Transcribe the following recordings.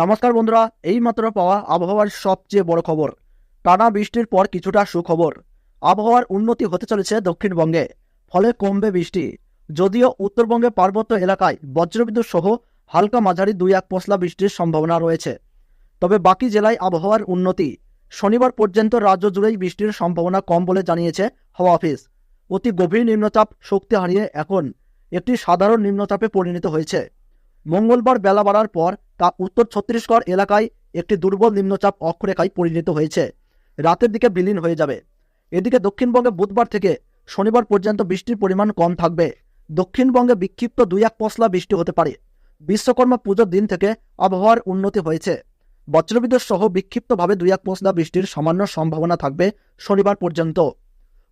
নমস্কার বন্ধুরা এই মাত্র পাওয়া আবহাওয়ার সবচেয়ে বড় খবর। টানা বৃষ্টির পর কিছুটা সুখবর। আবহাওয়ার উন্নতি হতে চলেছে দক্ষিণবঙ্গে, ফলে কমবে বৃষ্টি। যদিও উত্তরবঙ্গে পার্বত্য এলাকায় বজ্রবিদ্যুৎ সহ হালকা মাঝারি দুই এক পশলা বৃষ্টির সম্ভাবনা রয়েছে। তবে বাকি জেলায় আবহাওয়ার উন্নতি। শনিবার পর্যন্ত রাজ্য জুড়েই বৃষ্টির সম্ভাবনা কম বলে জানিয়েছে হাওয়া অফিস। অতি গভীর নিম্নচাপ শক্তি হারিয়ে এখন একটি সাধারণ নিম্নচাপে পরিণত হয়েছে। মঙ্গলবার বেলা বাড়ার পর তা উত্তর ছত্তিশগড় এলাকায় একটি দুর্বল নিম্নচাপ অক্ষরেখায় পরিণত হয়েছে। রাতের দিকে বিলীন হয়ে যাবে। এদিকে দক্ষিণবঙ্গে বুধবার থেকে শনিবার পর্যন্ত বৃষ্টির পরিমাণ কম থাকবে। দক্ষিণবঙ্গে বিক্ষিপ্ত দুই এক পশলা বৃষ্টি হতে পারে। বিশ্বকর্মা পুজোর দিন থেকে আবহাওয়ার উন্নতি হয়েছে। বজ্রবিদ্যুৎ সহ বিক্ষিপ্তভাবে দুই এক পশলা বৃষ্টির সামান্য সম্ভাবনা থাকবে শনিবার পর্যন্ত।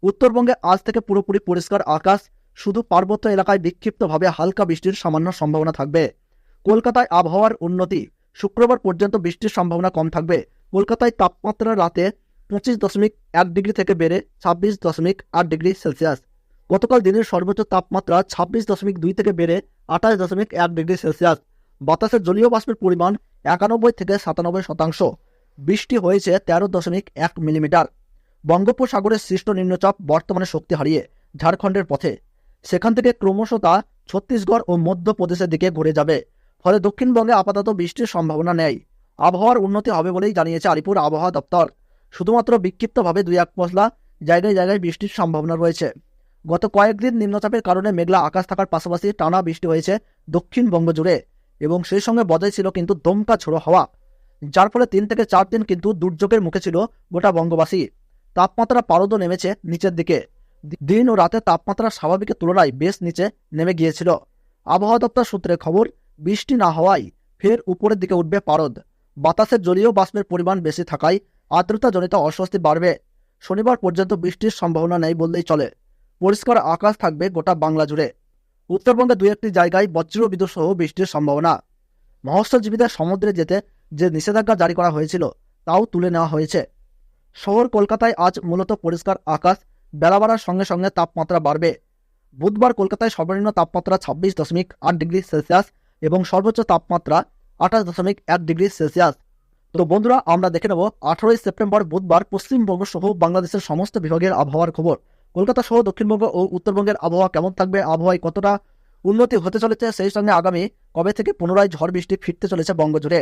উত্তরবঙ্গে আজ থেকে পুরোপুরি পরিষ্কার আকাশ, শুধু পার্বত্য এলাকায় বিক্ষিপ্তভাবে হালকা বৃষ্টির সামান্য সম্ভাবনা থাকবে। কলকাতায় আবহাওয়ার উন্নতি। শুক্রবার পর্যন্ত বৃষ্টির সম্ভাবনা কম থাকবে। কলকাতায় তাপমাত্রা রাতে পঁচিশ দশমিক এক ডিগ্রি থেকে বেড়ে ছাব্বিশ দশমিক আট ডিগ্রি সেলসিয়াস। গতকাল দিনের সর্বোচ্চ তাপমাত্রা ছাব্বিশ দশমিক দুই থেকে বেড়ে আঠাশ দশমিক এক ডিগ্রি সেলসিয়াস। বাতাসের জলীয় বাষ্পের পরিমাণ একানব্বই থেকে সাতানব্বই শতাংশ। বৃষ্টি হয়েছে তেরো দশমিক এক মিলিমিটার। বঙ্গোপসাগরের সৃষ্ট নিম্নচাপ বর্তমানে শক্তি হারিয়ে ঝাড়খণ্ডের পথে। সেখান থেকে ক্রমশ তা ছত্তিশগড় ও মধ্যপ্রদেশের দিকে ঘুরে যাবে। ফলে দক্ষিণবঙ্গে আপাতত বৃষ্টির সম্ভাবনা নেই। আবহাওয়ার উন্নতি হবে বলেই জানিয়েছে আলিপুর আবহাওয়া দপ্তর। শুধুমাত্র বিক্ষিপ্তভাবে দুই এক পশলা জায়গায় জায়গায় বৃষ্টির সম্ভাবনা রয়েছে। গত কয়েকদিন নিম্নচাপের কারণে মেঘলা আকাশ থাকার পাশাপাশি টানা বৃষ্টি হয়েছে দক্ষিণবঙ্গ জুড়ে এবং সেই সঙ্গে বজায় ছিল কিন্তু দমকা ছোড়ো হাওয়া। যার ফলে তিন থেকে চার দিন কিন্তু দুর্যোগের মুখে ছিল গোটা বঙ্গবাসী। তাপমাত্রা পারদও নেমেছে নিচের দিকে। দিন ও রাতে তাপমাত্রা স্বাভাবিকের তুলনায় বেশ নিচে নেমে গিয়েছিল। আবহাওয়া দপ্তর সূত্রে খবর বৃষ্টি না হওয়ায় ফের উপরের দিকে উঠবে পারদ। বাতাসের জলীয় বাষ্পের পরিমাণ বেশি থাকায় আর্দ্রতাজনিত অস্বস্তি বাড়বে। শনিবার পর্যন্ত বৃষ্টির সম্ভাবনা নেই বললেই চলে। পরিষ্কার আকাশ থাকবে গোটা বাংলা জুড়ে। উত্তরবঙ্গে দু একটি জায়গায় বজ্র বিদ্যুৎ সহ বৃষ্টির সম্ভাবনা। মৎস্যজীবীদের সমুদ্রে যেতে যে নিষেধাজ্ঞা জারি করা হয়েছিল, তাও তুলে নেওয়া হয়েছে। শহর কলকাতায় আজ মূলত পরিষ্কার আকাশ, বেলা বাড়ার সঙ্গে সঙ্গে তাপমাত্রা বাড়বে। বুধবার কলকাতায় সর্বনিম্ন তাপমাত্রা ছাব্বিশ দশমিক আট ডিগ্রি সেলসিয়াস এবং সর্বোচ্চ তাপমাত্রা আঠাশ দশমিক এক ডিগ্রি সেলসিয়াস। তো বন্ধুরা, আমরা দেখে নেব, আঠারোই সেপ্টেম্বর বুধবার পশ্চিমবঙ্গ সহ বাংলাদেশের সমস্ত বিভাগের আবহাওয়ার খবর। কলকাতা সহ দক্ষিণবঙ্গ ও উত্তরবঙ্গের আবহাওয়া কেমন থাকবে, আবহাওয়ায় কতটা উন্নতি হতে চলেছে সেই সঙ্গে আগামী কবে থেকে পুনরায় ঝড় বৃষ্টি ফিরতে চলেছে বঙ্গজুড়ে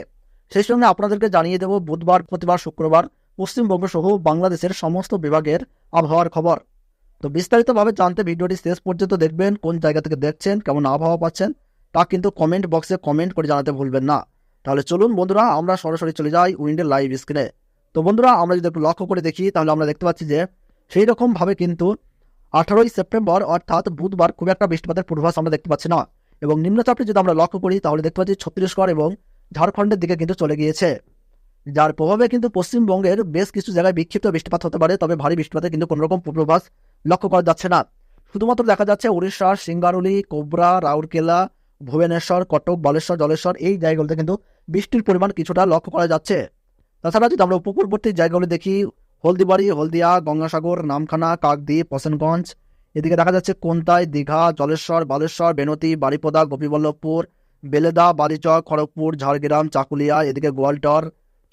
সেই সঙ্গে আপনাদেরকে জানিয়ে দেব, বুধবার, প্রতিবার, শুক্রবার পশ্চিমবঙ্গ সহ বাংলাদেশের সমস্ত বিভাগের আবহাওয়ার খবর। তো বিস্তারিতভাবে জানতে ভিডিওটি শেষ পর্যন্ত দেখবেন, কোন জায়গা থেকে দেখছেন, কেমন আবহাওয়া পাচ্ছেন তা কিন্তু কমেন্ট বক্সে কমেন্ট করে জানাতে ভুলবেন না। তাহলে চলুন বন্ধুরা, আমরা সরাসরি চলে যাই উইন্ডের লাইভ স্ক্রিনে তো বন্ধুরা, আমরা যদি একটু লক্ষ্য করে দেখি, তাহলে আমরা দেখতে পাচ্ছি যে সেই রকমভাবে কিন্তু আঠারোই সেপ্টেম্বর, অর্থাৎ বুধবার, খুব একটা বৃষ্টিপাতের পূর্বাভাস আমরা দেখতে পাচ্ছি না। এবং নিম্নচাপটি যদি আমরা লক্ষ্য করি, তাহলে দেখতে পাচ্ছি ছত্তিশগড় এবং ঝাড়খণ্ডের দিকে কিন্তু চলে গিয়েছে। যার প্রভাবে কিন্তু পশ্চিমবঙ্গের বেশ কিছু জায়গায় বিক্ষিপ্ত বৃষ্টিপাত হতে পারে, তবে ভারী বৃষ্টিপাতে কিন্তু কোনো রকম পূর্বাভাস লক্ষ্য করা যাচ্ছে না। শুধুমাত্র দেখা যাচ্ছে উড়িষ্যার সিঙ্গারুলি, কোবরা, রাউরকেলা ভুবনেশ্বর, কটক, বালেশ্বর, জলেশ্বর এই জায়গাগুলোতে কিন্তু বৃষ্টির পরিমাণ কিছুটা লক্ষ্য করা যাচ্ছে। তাছাড়া যদি আমরা উপকূলবর্তী জায়গাগুলো দেখি, হলদিবাড়ি, হলদিয়া, গঙ্গাসাগর, নামখানা, কাকদ্বীপ, হোসেনগঞ্জ, এদিকে দেখা যাচ্ছে কোনতাই, দীঘা, জলেশ্বর, বালেশ্বর, বেনতি, বারিপদা, গোপীবল্লভপুর, বেলেদা বারিচক খড়গপুর, ঝাড়গ্রাম, চাকুলিয়া, এদিকে গোয়ালটর,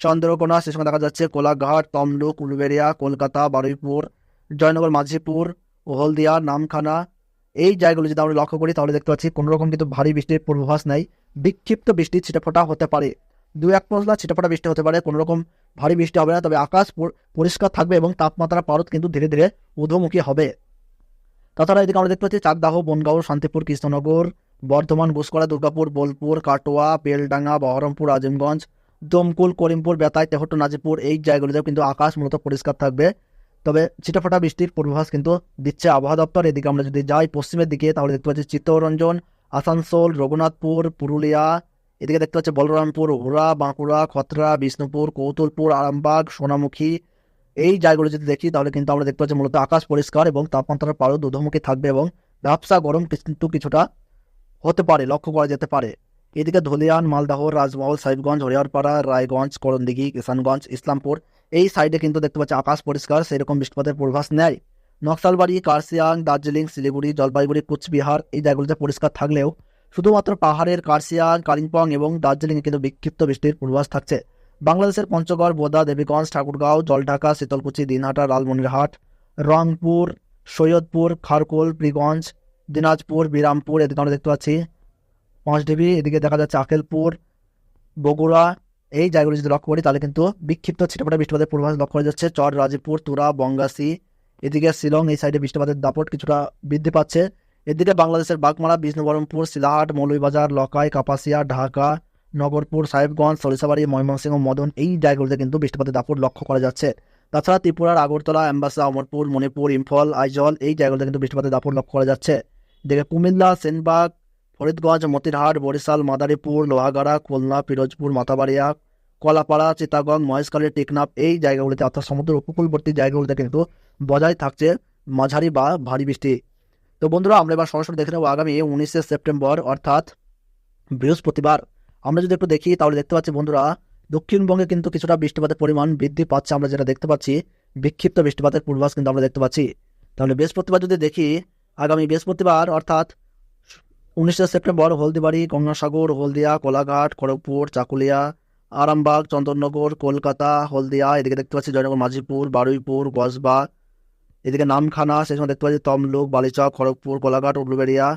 চন্দ্রকোনা, সে সময় দেখা যাচ্ছে কোলাঘাট, তমলুক, উলুবেড়িয়া, কলকাতা, বারুইপুর, জয়নগর, মাঝিপুর হলদিয়া, নামখানা এই জায়গাগুলো যদি আমরা লক্ষ্য করি, তাহলে দেখতে পাচ্ছি কোনো রকম কিন্তু ভারী বৃষ্টির পূর্বাভাস নাই। বিক্ষিপ্ত বৃষ্টি ছিটেফোঁটা হতে পারে। দু এক পশলা ছিটেফোঁটা বৃষ্টি হতে পারে, কোনো রকম ভারী বৃষ্টি হবে না, তবে আকাশ পরিষ্কার থাকবে এবং তাপমাত্রা পারদ কিন্তু ধীরে ধীরে ঊর্ধ্বমুখী হবে। তাছাড়া এদিকে আমরা দেখতে পাচ্ছি চাকদাহ, বনগাঁও, শান্তিপুর, কৃষ্ণনগর, বর্ধমান ঘুষকরা দুর্গাপুর, বোলপুর, কাটোয়া, বেলডাঙ্গা, বহরমপুর, আজিমগঞ্জ, দমকুল, করিমপুর বেতায় তেহট্ট নাজিপুর এই জায়গাগুলোতেও কিন্তু আকাশ মূলত পরিষ্কার থাকবে। তবে ছিটাফাটা বৃষ্টির পূর্বাভাস কিন্তু দিচ্ছে আবহাওয়া দপ্তর। এদিকে আমরা যদি যাই পশ্চিমের দিকে, তাহলে দেখতে পাচ্ছি চিত্তরঞ্জন, আসানসোল, রঘুনাথপুর, পুরুলিয়া। এদিকে দেখতে পাচ্ছি বলরামপুর হুরা বাঁকুড়া, খতরা, বিষ্ণুপুর, কৌতুলপুর, আরামবাগ, সোনামুখী। এই জায়গাগুলো যদি দেখি, তাহলে কিন্তু আমরা দেখতে পাচ্ছি মূলত আকাশ পরিষ্কার এবং তাপমাত্রার পারও দুধমুখী থাকবে এবং ব্যবসা গরম কিন্তু কিছুটা হতে পারে, লক্ষ্য করা যেতে পারে। এদিকে ধলিয়ান, মালদাহ, রাজমহল, সাহেবগঞ্জ হরিয়ারপাড়া রায়গঞ্জ, করণদিঘি, কিষানগঞ্জ, ইসলামপুর এই সাইডে কিন্তু দেখতে পাচ্ছি আকাশ পরিষ্কার, সেরকম বৃষ্টিপাতের পূর্বাস নেয় নকশালবাড়ি কার্সিয়াং দার্জিলিং, শিলিগুড়ি, জলপাইগুড়ি, কুচবিহার এই জায়গাগুলিতে পরিষ্কার থাকলেও শুধুমাত্র পাহাড়ের কার্সিয়াং কালিম্পং এবং দার্জিলিংয়ে কিন্তু বিক্ষিপ্ত বৃষ্টির পূর্বাস থাকছে। বাংলাদেশের পঞ্চগড়, বোদা, দেবীগঞ্জ, ঠাকুরগাঁও, জলঢাকা, শীতলকুচি, দিনহাটা, লালমনিরহাট, রংপুর, সৈয়দপুর, খারকোল, প্রিগঞ্জ, দিনাজপুর, বিরামপুর, এদিকে আমরা দেখতে পাচ্ছি পাঁচডিবি, এদিকে দেখা যাচ্ছে আকেলপুর, বগুড়া এই জায়গাগুলো যদি লক্ষ্য করি, তাহলে কিন্তু বিক্ষিপ্ত ছিটেফাটা বৃষ্টিপাতের পূর্বাভাস লক্ষ্য করা যাচ্ছে। চর, রাজীবপুর, তুরা বঙ্গাসি এদিকে শিলং, এই সাইডে বৃষ্টিপাতের দাপট কিছুটা বৃদ্ধি পাচ্ছে। এদিকে বাংলাদেশের বাগমারা, বিষ্ণুবরমপুর শিলাহাট মৌলভীবাজার, লকাই, কাপাসিয়া, ঢাকা, নগরপুর, সাহেবগঞ্জ, সরিষাবাড়ি, ময়মনসিংহ, মদন, এই জায়গাগুলোতে কিন্তু বৃষ্টিপাতের দাপট লক্ষ্য করা যাচ্ছে। তাছাড়া ত্রিপুরার আগরতলা অ্যাম্বাসা অমরপুর, মণিপুর, ইম্ফল, আইজল, এই জায়গাগুলোতে কিন্তু বৃষ্টিপাতের দাপট লক্ষ্য করা যাচ্ছে। এদিকে কুমিল্লা, সেনবাগ, ফরিদগঞ্জ, মতিরহাট, বরিশাল, মাদারীপুর, লোহাগাড়া, খুলনা, পিরোজপুর মাতাবাড়িয়া কলাপাড়া, চিতাগং, মহেশখালী, টেকনাফ এই জায়গাগুলিতে অর্থাৎ সমুদ্র উপকূলবর্তী জায়গাগুলিতে কিন্তু বজায় থাকছে মাঝারি বা ভারী বৃষ্টি। তো বন্ধুরা, আমরা এবার সরাসরি দেখে নেব আগামী উনিশে সেপ্টেম্বর, অর্থাৎ বৃহস্পতিবার। আমরা যদি একটু দেখি, তাহলে দেখতে পাচ্ছি বন্ধুরা, দক্ষিণবঙ্গে কিন্তু কিছুটা বৃষ্টিপাতের পরিমাণ বৃদ্ধি পাচ্ছে। আমরা যেটা দেখতে পাচ্ছি, বিক্ষিপ্ত বৃষ্টিপাতের পূর্বাভাস কিন্তু আমরা দেখতে পাচ্ছি। তাহলে বৃহস্পতিবার যদি দেখি, আগামী বৃহস্পতিবার, অর্থাৎ উনিশে সেপ্টেম্বর, হলদিবাড়ি, গঙ্গাসাগর, হলদিয়া, কোলাঘাট, খড়গপুর, চাকুলিয়া আরামবাগ, চন্দননগর, কলকাতা, হলদিয়া, এদিকে দেখতে পাচ্ছি জয়নগর মাঝিপুর বারুইপুর গসবা এদিকে নামখানা, সেই সময় দেখতে পাচ্ছি তমলুক, বালিচক, খড়গপুর, কোলাঘাট, উলুবেড়িয়া,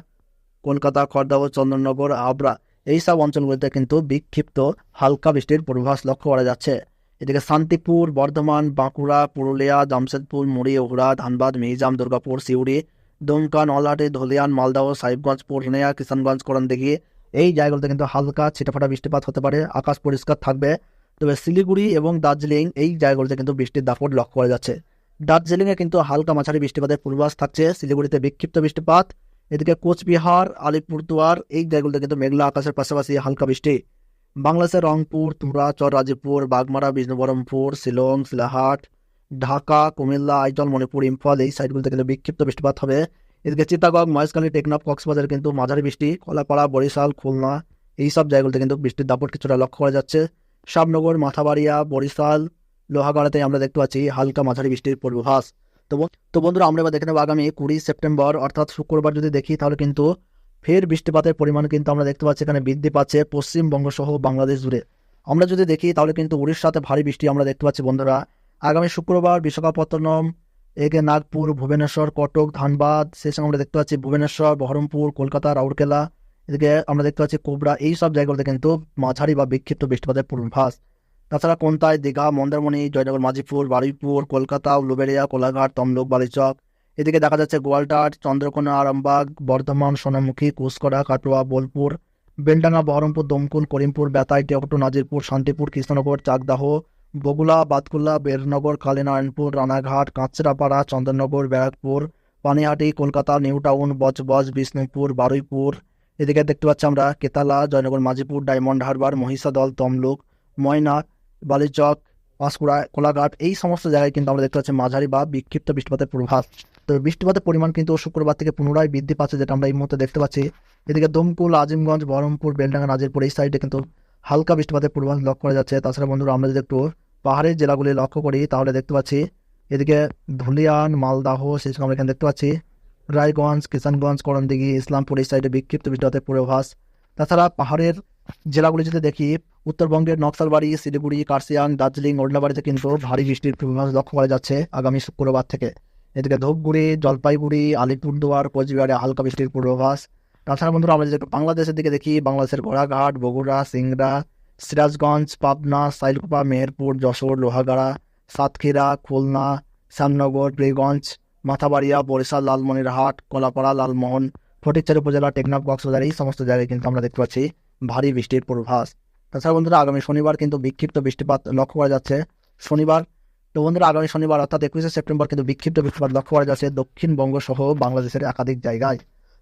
কলকাতা খড়দাহ চন্দননগর, আবরা। এই সব অঞ্চলগুলিতে কিন্তু বিক্ষিপ্ত হালকা বৃষ্টির পূর্বাভাস লক্ষ্য করা যাচ্ছে। এদিকে শান্তিপুর, বর্ধমান, বাঁকুড়া, পুরুলিয়া, জামশেদপুর, মুড়ি, ওহরা, ধানবাদ, মিহিজাম, দুর্গাপুর, সিউড়ি, দুমকা, নলহাটি, ধলিয়ান, মালদাহ, সাহিবগঞ্জ পূর্ণিয়া কিষানগঞ্জ, করণদিঘি এই জায়গাগুলোতে কিন্তু হালকা ছিটাফাটা বৃষ্টিপাত হতে পারে, আকাশ পরিষ্কার থাকবে। তবে শিলিগুড়ি এবং দার্জিলিং এই জায়গাগুলোতে কিন্তু বৃষ্টির দাপট লক্ষ্য করা যাচ্ছে। দার্জিলিংয়ে কিন্তু হালকা মাঝারি বৃষ্টিপাতের পূর্বাস থাকছে, শিলিগুড়িতে বিক্ষিপ্ত বৃষ্টিপাত। এদিকে কোচবিহার, আলিপুরদুয়ার এই জায়গাগুলোতে কিন্তু মেঘলা আকাশের পাশাপাশি হালকা বৃষ্টি। বাংলাদেশের রংপুর তুরা চর রাজীবপুর বাগমারা, বিষ্ণুবরমপুর, শিলং, শিলাহাট, ঢাকা, কুমিল্লা, আইজল, মণিপুর, ইম্ফল এই সাইডগুলোতে কিন্তু বিক্ষিপ্ত বৃষ্টিপাত হবে। এদিকে চিতাগং, মহেশখালী, টেকনাফ, কক্সবাজারে কিন্তু মাঝারি বৃষ্টি, কলাপাড়া, বরিশাল, খুলনা, এই সব জায়গাগুলোতে কিন্তু বৃষ্টির দাপট কিছুটা লক্ষ্য করা যাচ্ছে। শ্যামনগর মাথাবাড়িয়া, বরিশাল, লোহাগাড়াতে আমরা দেখতে পাচ্ছি হালকা মাঝারি বৃষ্টির পূর্বাভাস। তো তো বন্ধুরা, আমরা এবার দেখে নেব আগামী কুড়ি সেপ্টেম্বর, অর্থাৎ শুক্রবার যদি দেখি, তাহলে কিন্তু ফের বৃষ্টিপাতের পরিমাণ কিন্তু আমরা দেখতে পাচ্ছি এখানে বৃদ্ধি পাচ্ছে পশ্চিমবঙ্গ সহ বাংলাদেশ জুড়ে। আমরা যদি দেখি, তাহলে কিন্তু উড়িষ্যাতে ভারী বৃষ্টি আমরা দেখতে পাচ্ছি বন্ধুরা। আগামী শুক্রবার বিশাখাপত্তনম একে নাগপুর, ভুবনেশ্বর, কটক, ধানবাদ, সেই সঙ্গে আমরা দেখতে পাচ্ছি ভুবনেশ্বর, বহরমপুর, কলকাতা, রাউরকেলা, এদিকে আমরা দেখতে পাচ্ছি কোবরা, এই সব জায়গাগুলোতে কিন্তু মাঝারি বা বিক্ষিপ্ত বৃষ্টিপাতের পূর্বাভাস। তাছাড়া কোনতায় দীঘা, মন্দারমণি, জয়নগর মাঝিপুর বারুইপুর, কলকাতা, উলুবেড়িয়া, কোলাঘাট, তমলুক, বালিচক, এদিকে দেখা যাচ্ছে গোয়ালটাট চন্দ্রকোনা, আরামবাগ, বর্ধমান, সোনামুখী, কুসকরা, কাটোয়া, বোলপুর, বেলডাঙ্গা, বহরমপুর, দমকুল, করিমপুর, বেতাই, টেকটো, নাজিরপুর, শান্তিপুর, কৃষ্ণনগর, চাকদাহ বগুলা বাতকুল্লা বেরনগর, কালীনারায়ণপুর, রানাঘাট, কাঁচরাপাড়া, চন্দননগর, ব্যারাকপুর, পানিহাটি, কলকাতা, নিউ টাউন, বজবজ, বিষ্ণুপুর, বারুইপুর। এদিকে দেখতে পাচ্ছি আমরা কেতালা, জয়নগর মাঝিপুর ডায়মন্ড হারবার, মহিষাদল, তমলুক, ময়না, বালিচক, পাঁশকুড়া, কোলাঘাট, এই সমস্ত জায়গায় কিন্তু আমরা দেখতে পাচ্ছি মাঝারি বা বিক্ষিপ্ত বৃষ্টিপাতের পূর্বাভাস। তো বৃষ্টিপাতের পরিমাণ কিন্তু শুক্রবার থেকে পুনরায় বৃদ্ধি পাচ্ছে, যেটা আমরা এই মুহূর্তে দেখতে পাচ্ছি। এদিকে দমকুল, আজিমগঞ্জ, বহরমপুর, বেলডাঙ্গা, নাজিরপুর, এই সাইডে কিন্তু হালকা বৃষ্টিপাতের পূর্বাভাস লক্ষ্য করা যাচ্ছে। তাছাড়া বন্ধুরা, আমরা যদি একটু পাহাড়ের জেলাগুলি লক্ষ্য করি, তাহলে দেখতে পাচ্ছি, এদিকে ধুলিয়ান, মালদাহ সঙ্গে আমরা এখানে দেখতে পাচ্ছি। রায়গঞ্জ, কিষানগঞ্জ করণদিঘি ইসলামপুর, এই সাইডে বিক্ষিপ্ত বৃষ্টিপাতের পূর্বাভাস। তাছাড়া পাহাড়ের জেলাগুলি যদি দেখি, উত্তরবঙ্গের নকশালবাড়ি, শিলিগুড়ি কার্সিয়াং দার্জিলিং ওড়নাবাড়িতে কিন্তু ভারী বৃষ্টির পূর্বাভাস লক্ষ্য করা যাচ্ছে আগামী শুক্রবার থেকে। এদিকে ধূপগুড়ি, জলপাইগুড়ি, আলিপুরদুয়ার, কোচবিহারে হালকা বৃষ্টির পূর্বাভাস। তাছাড়া বন্ধুরা, আমরা যদি বাংলাদেশের দিকে দেখি, বাংলাদেশের ঘোড়াঘাট, বগুড়া, সিংড়া, সিরাজগঞ্জ, পাবনা, সাইলকুপা, মেহেরপুর, যশোর, লোহাগাড়া, সাতক্ষীরা, খুলনা, শ্যামনগর বীরগঞ্জ মাথাবাড়িয়া, বরিশাল, লালমনিরহাট, কলাপাড়া, লালমোহন ফটিকচারি উপজেলা, টেকনাফ, কক্সবাজার, এই সমস্ত জায়গায় কিন্তু আমরা দেখতে পাচ্ছি ভারী বৃষ্টির পূর্বাভাস। তাছাড়া বন্ধুরা, আগামী শনিবার কিন্তু বিক্ষিপ্ত বৃষ্টিপাত লক্ষ্য করা যাচ্ছে। শনিবার, তো বন্ধুরা, আগামী শনিবার অর্থাৎ একুশে সেপ্টেম্বর কিন্তু বিক্ষিপ্ত বৃষ্টিপাত লক্ষ্য করা যাচ্ছে দক্ষিণবঙ্গ সহ বাংলাদেশের একাধিক জায়গায়।